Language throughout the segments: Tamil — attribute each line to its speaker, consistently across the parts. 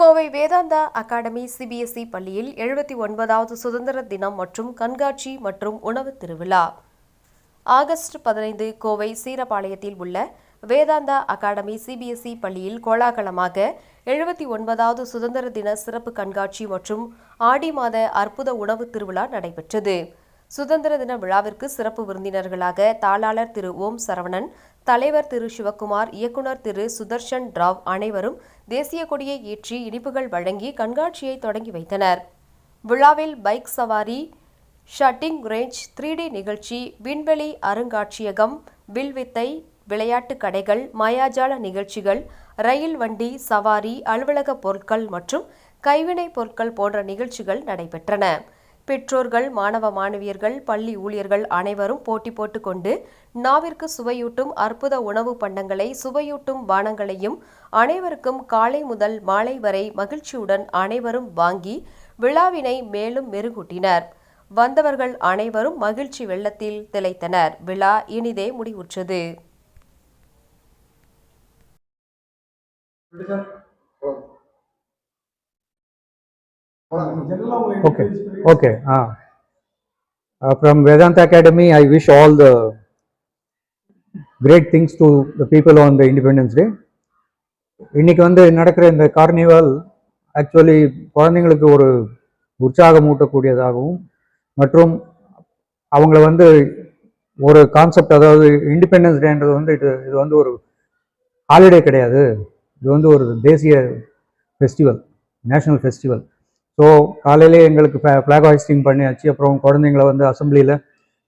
Speaker 1: கோவை வேதாந்தா அகாடமி சிபிஎஸ்இ பள்ளியில் எழுபத்தி ஒன்பதாவது சுதந்திர தினம் மற்றும் கண்காட்சி மற்றும் உணவு திருவிழா. ஆகஸ்ட் பதினைந்து கோவை சீரபாளையத்தில் உள்ள வேதாந்தா அகாடமி சிபிஎஸ்இ பள்ளியில் கோலாகலமாக எழுபத்தி ஒன்பதாவது சுதந்திர தின சிறப்பு கண்காட்சி மற்றும் ஆடி மாத அற்புத உணவு திருவிழா நடைபெற்றது. சுதந்திர தின விழாவிற்கு சிறப்பு விருந்தினர்களாக தாளாளர் திரு ஓம் சரவணன் தலைவர் திரு சிவக்குமார் இயக்குனர் திரு சுதர்ஷன் ராவ் அனைவரும் தேசிய கொடியை ஏற்றி இனிப்புகள் வழங்கி கண்காட்சியை தொடங்கி வைத்தனர். விழாவில் பைக் சவாரி ஷட்டிங் ரேஞ்ச் த்ரீ டி நிகழ்ச்சி விண்வெளி அருங்காட்சியகம் வில்வித்தை விளையாட்டு கடைகள் மாயாஜால நிகழ்ச்சிகள் ரயில் வண்டி சவாரி அலுவலக பொருட்கள் மற்றும் கைவினைப் பொருட்கள் போன்ற நிகழ்ச்சிகள் நடைபெற்றன. பெற்றோர்கள் மாணவ மாணவியர்கள் பள்ளி ஊழியர்கள் அனைவரும் போட்டி போட்டுக்கொண்டு நாவிற்கு சுவையூட்டும் அற்புத உணவு பண்டங்களை சுவையூட்டும் பானங்களையும் அனைவருக்கும் காலை முதல் மாலை வரை மகிழ்ச்சியுடன் அனைவரும் வாங்கி விழாவினை மேலும் மெருகூட்டினர். வந்தவர்கள் அனைவரும் மகிழ்ச்சி வெள்ளத்தில் திளைத்தனர். விழா இனிதே முடிவுற்றது.
Speaker 2: Okay, okay. Ah. Uh, from Vedanta Academy, I wish all the great things to the people on the Independence Day. இன்னைக்கு வந்து நடக்கிற இந்த கார்னிவல் ஆக்சுவலி குழந்தைங்களுக்கு ஒரு உற்சாகம் ஊட்டக்கூடியதாகவும் மற்றும் அவங்கள வந்து ஒரு கான்செப்ட் அதாவது இண்டிபெண்டன்ஸ் டேன்றது வந்து இது இது வந்து ஒரு ஹாலிடே கிடையாது இது வந்து ஒரு தேசிய ஃபெஸ்டிவல் நேஷனல் ஃபெஸ்டிவல் ஸோ காலையிலே எங்களுக்கு ஃப்ளாக் ஹாய்ஸ்டிங் பண்ணியாச்சு. அப்புறம் குழந்தைங்கள வந்து அசம்பிளியில்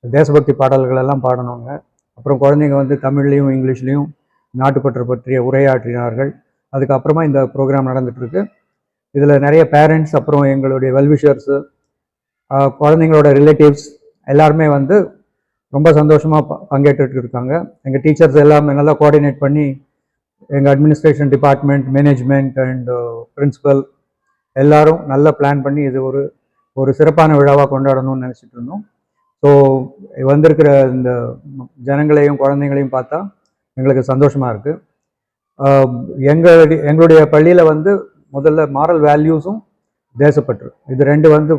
Speaker 2: தேசபக்தி பாடல்கள் எல்லாம் பாடணுங்க. அப்புறம் குழந்தைங்க வந்து தமிழ்லையும் இங்கிலீஷ்லேயும் நாட்டுப்பற்று பற்றிய உரையாற்றினார்கள். அதுக்கப்புறமா இந்த ப்ரோக்ராம் நடந்துகிட்ருக்கு இதில் நிறைய பேரண்ட்ஸ் அப்புறம் எங்களுடைய வெல்விஷர்ஸு குழந்தைங்களோட ரிலேட்டிவ்ஸ் எல்லாருமே வந்து ரொம்ப சந்தோஷமாக பங்கேற்றுட்டு இருக்காங்க எங்கள் டீச்சர்ஸ் எல்லாமே நல்லா கோஆர்டினேட் பண்ணி எங்கள் administration department management and principal எல்லாரும் நல்லா பிளான் பண்ணி இது ஒரு ஒரு சிறப்பான விழாவாக கொண்டாடணும்னு நினச்சிட்டு இருந்தோம். ஸோ வந்திருக்கிற இந்த ஜனங்களையும் குழந்தைங்களையும் பார்த்தா எங்களுக்கு சந்தோஷமாக இருக்குது எங்களுடைய எங்களுடைய பள்ளியில் வந்து முதல்ல மாரல் வேல்யூஸும் தேசப்பற்று. இது ரெண்டு வந்து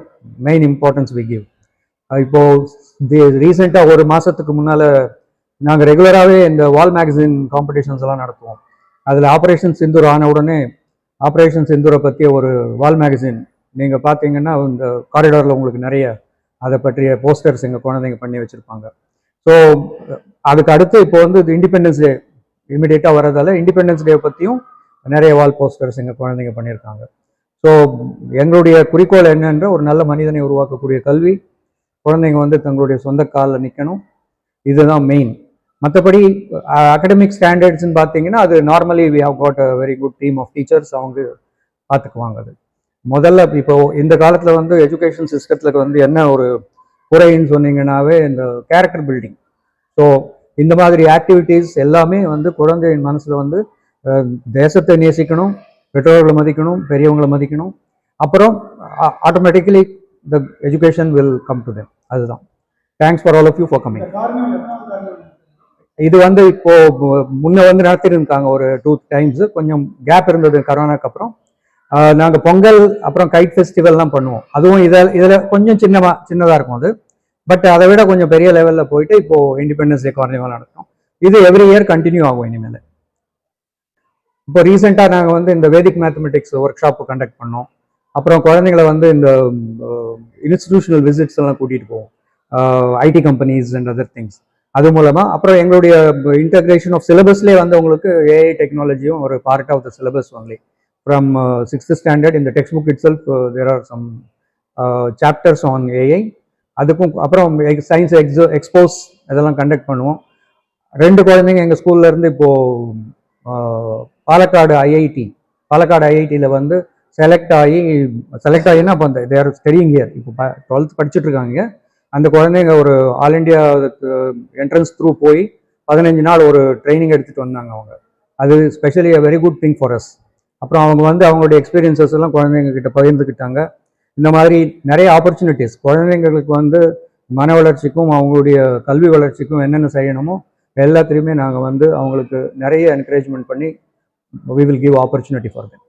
Speaker 2: மெயின் இம்பார்ட்டன்ஸ் வி கிவ் இப்போது ரீசெண்டாக ஒரு மாதத்துக்கு முன்னால் நாங்கள் ரெகுலராகவே இந்த வால் மேகசின் காம்படிஷன்ஸ் எல்லாம் நடத்துவோம். அதில் ஆப்ரேஷன் சிந்தூர் ஆன உடனே ஆப்ரேஷன் செந்தூரை பற்றிய ஒரு வால் மேகசின். நீங்கள் பார்த்தீங்கன்னா இந்த காரிடாரில் உங்களுக்கு நிறைய அதை பற்றிய போஸ்டர்ஸ் எங்கள் குழந்தைங்க பண்ணி வச்சுருப்பாங்க. ஸோ அதுக்கு அடுத்து இப்போ வந்து இது இண்டிபெண்டன்ஸ் டே இமிடியேட்டாக வரதால இண்டிபெண்டன்ஸ் டே பற்றியும் நிறைய வால் போஸ்டர்ஸ் எங்கள் குழந்தைங்க பண்ணியிருக்காங்க. ஸோ எங்களுடைய குறிக்கோள் என்னென்ற ஒரு நல்ல மனிதனை உருவாக்கக்கூடிய கல்வி குழந்தைங்க வந்து தங்களுடைய சொந்த காலில் நிற்கணும் இதுதான் மெயின் மற்றபடி அகடமிக் ஸ்டாண்டர்ட்ஸ்னு பார்த்தீங்கன்னா அது normally we have got a very good team of teachers அவங்க பார்த்துக்குவாங்க அது. முதல்ல இப்போ இந்த காலத்தில் வந்து எஜுகேஷன் சிஸ்டத்தில் வந்து என்ன ஒரு குறைன்னு சொன்னீங்கன்னாவே இந்த கேரக்டர் பில்டிங் ஸோ இந்த மாதிரி ஆக்டிவிட்டீஸ் எல்லாமே வந்து குழந்தையின் மனசில் வந்து தேசத்தை நேசிக்கணும் பெற்றோர்களை மதிக்கணும் பெரியவங்களை மதிக்கணும். அப்புறம் automatically the education will come to them அதுதான். Thanks for all of you for coming இது வந்து இப்போ முன்ன வந்து நடத்திருக்காங்க ஒரு டூ டைம்ஸ் கொஞ்சம் கேப் இருந்தது கரோனாக்கு அப்புறம். நாங்கள் பொங்கல் அப்புறம் கைட் ஃபெஸ்டிவல்லாம் பண்ணுவோம். அதுவும் இதில் இதில் கொஞ்சம் சின்னமாக சின்னதாக இருக்கும் அது. பட் அதை விட கொஞ்சம் பெரிய லெவலில் போயிட்டு இப்போ இண்டிபெண்டன்ஸ் டே கார்னிவல் நடக்கும் இது எவ்ரி இயர் கண்டினியூ ஆகும் இனிமேல். இப்போ ரீசெண்டாக நாங்கள் வந்து இந்த Vedic mathematics workshop conduct பண்ணோம். அப்புறம் குழந்தைங்களை வந்து இந்த இன்ஸ்டிடியூஷனல் விசிட்ஸ் எல்லாம் கூட்டிகிட்டு போவோம். IT companies and other things அது மூலமாக அப்புறம் எங்களுடைய இன்டகிரேஷன் ஆஃப் சிலபஸ்லேயே வந்து உங்களுக்கு ஏஐ டெக்னாலஜியும் ஒரு part of the syllabus only from sixth standard இந்த text book itself there are some chapters on AI அதுக்கும் அப்புறம் சயின்ஸ் எக்ஸோ எக்ஸ்போஸ் இதெல்லாம் கண்டக்ட் பண்ணுவோம். ரெண்டு குழந்தைங்க எங்கள் ஸ்கூல்லேருந்து இப்போது uh, பாலக்காடு ஐஐடி பாலக்காடு ஐஐடியில் வந்து செலக்ட் ஆகி செலக்ட் ஆகினா இப்போ அந்த தேர் ஸ்டடிங் இயர் இப்போ டுவெல்த் படிச்சுட்ருக்காங்க அந்த குழந்தைங்க ஒரு ஆல் இண்டியா என்ட்ரன்ஸ் த்ரூ போய் பதினஞ்சு நாள் ஒரு ட்ரைனிங் எடுத்துகிட்டு வந்தாங்க அவங்க. அது specially a very good thing for us அப்புறம் அவங்க வந்து அவங்களுடைய எக்ஸ்பீரியன்சஸ் எல்லாம் குழந்தைங்க கிட்ட பகிர்ந்துக்கிட்டாங்க. இந்த மாதிரி நிறைய ஆப்பர்ச்சுனிட்டிஸ் குழந்தைங்களுக்கு வந்து மன வளர்ச்சிக்கும் அவங்களுடைய கல்வி வளர்ச்சிக்கும் என்னென்ன செய்யணுமோ எல்லாத்துலேயுமே நாங்கள் வந்து அவங்களுக்கு நிறைய என்கரேஜ்மெண்ட் பண்ணி we will give opportunity for them